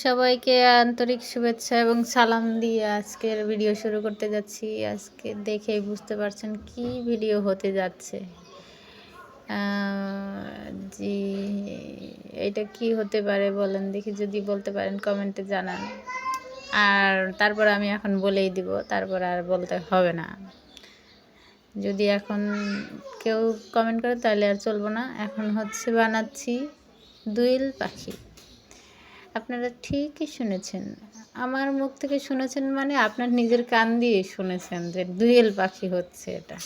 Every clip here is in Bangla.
সবাইকে আন্তরিক শুভেচ্ছা এবং সালাম দিয়ে আজকের ভিডিও শুরু করতে যাচ্ছি। আজকে দেখেই বুঝতে পারছেন কি ভিডিও হতে যাচ্ছে। জি, এটা কি হতে পারে বলেন দেখি, যদি বলতে পারেন কমেন্টে জানান। আর তারপর আমি এখন বলেই দিব, তারপর আর বলতে হবে না। যদি এখন কেউ কমেন্ট করে তাহলে আর চলবো না। এখন হচ্ছে বানাচ্ছি দুইল পাখি। আপনারা ঠিকই শুনেছেন। আমার মুখ থেকে শুনেছেন মানে আপনার নিজের কান দিয়ে শুনেছেন যে দুয়েল পাখি হচ্ছে এটা।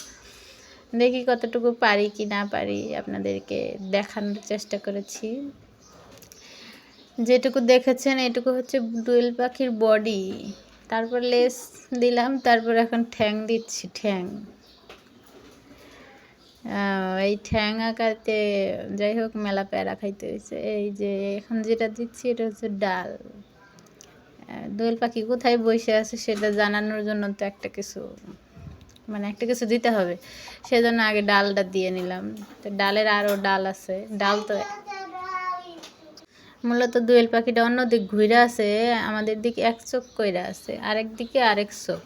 দেখি কতটুকু পারি কি না পারি আপনাদেরকে দেখানোর চেষ্টা করেছি। যেটুকু দেখেছেন এটুকু হচ্ছে দুয়েল পাখির বডি তারপর লেস দিলাম, তারপর এখন ঠ্যাং দিচ্ছি, ঠ্যাং। এই ঠ্যাং আঁকাতে যাই হোক মেলা প্যারা খাইতে হয়েছে এই যে এখন যেটা দিচ্ছি এটা হচ্ছে ডাল। দোয়েল পাখি কোথায় বসে আছে সেটা জানানোর জন্য তো একটা কিছু মানে একটা কিছু দিতে হবে। সেজন্য আগে ডালটা দিয়ে নিলাম। তো ডালের আরও ডাল আছে। ডাল তো মূলত দোয়েল পাখিটা অন্য দিক ঘুরে আছে, আমাদের দিকে এক চোখ কইরা আছে, আরেক দিকে আরেক চোখ,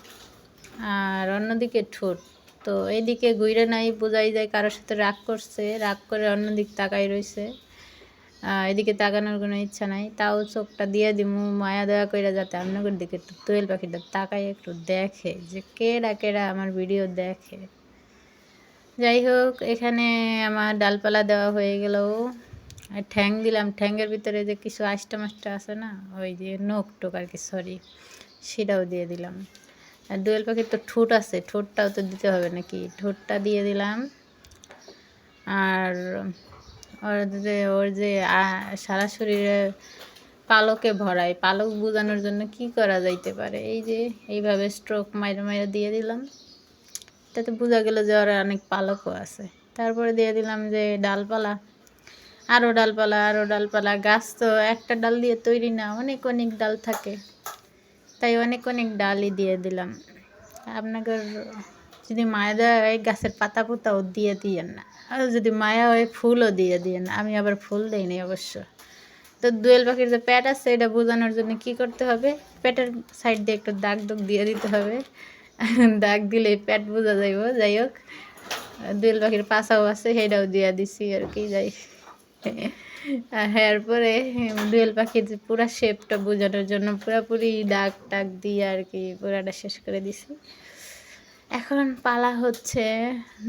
আর অন্যদিকে ঠোঁট। তো এদিকে ঘুরে নাই, বোঝাই যায় কারোর সাথে রাগ করছে, রাগ করে অন্য দিক তাকাই রয়েছে এদিকে তাকানোর কোনো ইচ্ছা নাই, তাও চোখটা দিয়ে দিমু, মায়া দয়া কইরা যাতে আপনাদের দিকে একটু দোয়েল পাখিটা তাকাই একটু দেখে যে কেডা কেডা আমার ভিডিও দেখে। যাই হোক, এখানে আমার ডালপালা দেওয়া হয়ে গেল। আর ঠ্যাং দিলাম, ঠ্যাংয়ের ভিতরে যে কিছু আষ্টা মাস্টা আছে না, ওই যে নোক টোক আর কি সরি সেটাও দিয়ে দিলাম। আর দোয়েল পাখির তো ঠোঁট আছে, ঠোঁটটাও তো দিতে হবে নাকি? ঠোঁটটা দিয়ে দিলাম। আর ওর যে ওর যে সারা শরীরে পালকে ভরায়, পালক বোঝানোর জন্য কি করা যাইতে পারে? এই যে, এইভাবে স্ট্রোক মাইরে মাইরে দিয়ে দিলাম। তাতে বোঝা গেল যে ওর অনেক পালকও আছে। তারপরে দিয়ে দিলাম যে ডালপালা। আরও ডালপালা আরও ডালপালা। গাছ তো একটা ডাল দিয়ে তৈরি না, অনেক অনেক ডাল থাকে। তাই অনেক অনেক ডালই দিয়ে দিলাম। আপনাদের যদি মায়া হয়, গাছের পাতা পোতাও দিয়ে দিয়েন না। আর যদি মায়া হয়, ফুলও দিয়ে দিয়েন আমি আবার ফুল দিইনি অবশ্য। তো দোয়েল পাখির যে প্যাট আছে, এটা বোঝানোর জন্য কি করতে হবে? প্যাটের সাইড দিয়ে একটু দাগ দুগ দিয়ে দিতে হবে। দাগ দিলে প্যাট বোঝা যাইব। যাই হোক, দোয়েল পাখির পাশাও আছে সেটাও দিয়ে দিছি আর কি, যাই। আর এরপরে দোয়েল পাখির যে পুরা শেপটা বোঝানোর জন্য পুরাপুরি দাগ টাক দিয়ে আর কি পুরাটা শেষ করে দিছি। এখন পালা হচ্ছে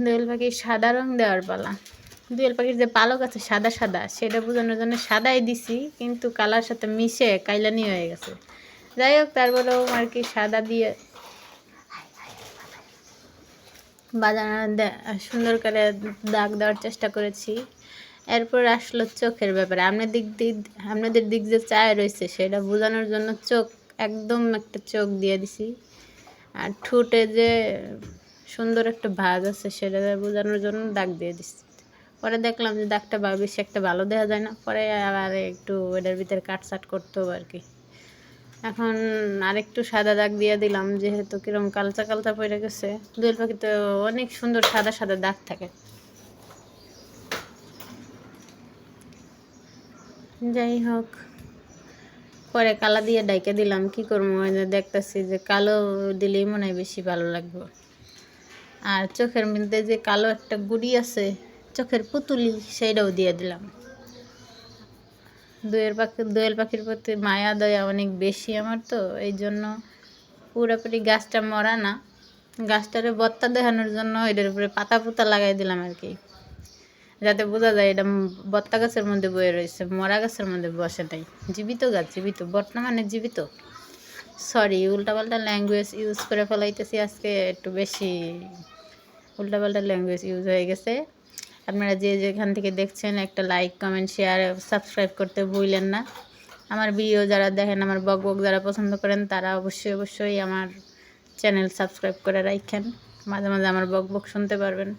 দোয়েল পাখির সাদা রং দেওয়ার পালা। দোয়েল পাখির যে পালক আছে সাদা সাদা, সেটা বোঝানোর জন্য সাদাই দিছি, কিন্তু কালার সাথে মিশে কাইলানি হয়ে গেছে। যাই হোক, তারপরেও আর কি সাদা দিয়ে বাজানো সুন্দর করে দাগ দেওয়ার চেষ্টা করেছি। এরপর আসলো চোখের ব্যাপারে। আপনার দিক আপনাদের দিক যে চায় রয়েছে সেটা বোঝানোর জন্য চোখ, একদম একটা চোখ দিয়ে দিছি। আর ঠোঁটে যে সুন্দর একটা ভাগ আছে সেটা বোঝানোর জন্য দাগ দিয়ে দিছি। পরে দেখলাম যে দাগটা বা বেশি একটা ভালো দেখা যায় না। পরে আবার একটু এটার ভিতরে কাটসাট করতে হবে আর কি। এখন আরেকটু সাদা দাগ দিয়ে দিলাম, যেহেতু কিরম কালচা কালচা পড়ে গেছে। দোয়েল পাখিতে অনেক সুন্দর সাদা সাদা দাগ থাকে। যাই হোক, পরে কালা দিয়ে ডাইকে দিলাম, কি করব? দেখতেছি যে কালো দিলেই মনে হয় বেশি ভালো লাগবে। আর চোখের মধ্যে যে কালো একটা গুড়ি আছে, চোখের পুতুলি, সেইটাও দিয়ে দিলাম। দোয়েল পাখি দোয়েল পাখির প্রতি মায়া, দয়া অনেক বেশি আমার তো, এই জন্য পুরোপুরি গাছটা মরা না। গাছটারে বত্তা দেখানোর জন্য এটার উপরে পাতা পুতা লাগাই দিলাম আর কি। যাতে বোঝা যায় এটা বত্তা গাছের মধ্যে বয়ে রয়েছে, মরা গাছের মধ্যে বসে নাই। জীবিত গাছ, জীবিত বর্তমানে জীবিত। সরি উল্টাপাল্টা ল্যাঙ্গুয়েজ ইউজ করে ফেলাইতেছি, আজকে একটু বেশি উল্টাপাল্টা ল্যাঙ্গুয়েজ ইউজ হয়ে গেছে। আপনারা যে যেখান থেকে দেখছেন, একটা লাইক কমেন্ট শেয়ার সাবস্ক্রাইব করতে ভুলেন না। আমার ভিডিও যারা দেখেন, আমার বক বক যারা পছন্দ করেন, তারা অবশ্যই অবশ্যই আমার চ্যানেল সাবস্ক্রাইব করে রাখেন মাঝে মাঝে আমার বক বক শুনতে পারবেন।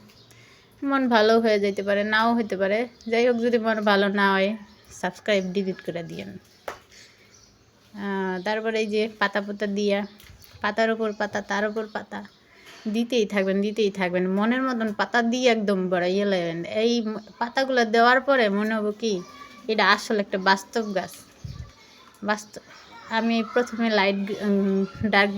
মন ভালো হয়ে যেতে পারে, নাও হতে পারে। যাই হোক, যদি মন ভালো না হয় সাবস্ক্রাইব ডিলিট করে দিয়েন। তারপরে এই যে পাতা পাতা দিয়া, পাতার ওপর পাতা, তার ওপর পাতা, দিতেই থাকবেন দিতেই থাকবেন। মনের মতন পাতা দিয়ে একদম বাড়াইয়ে লাগবেন। এই পাতাগুলো দেওয়ার পরে মনে হব কি, এটা আসলে একটা বাস্তব গাছ। বাস্তব আমি প্রথমে লাইট ডার্ক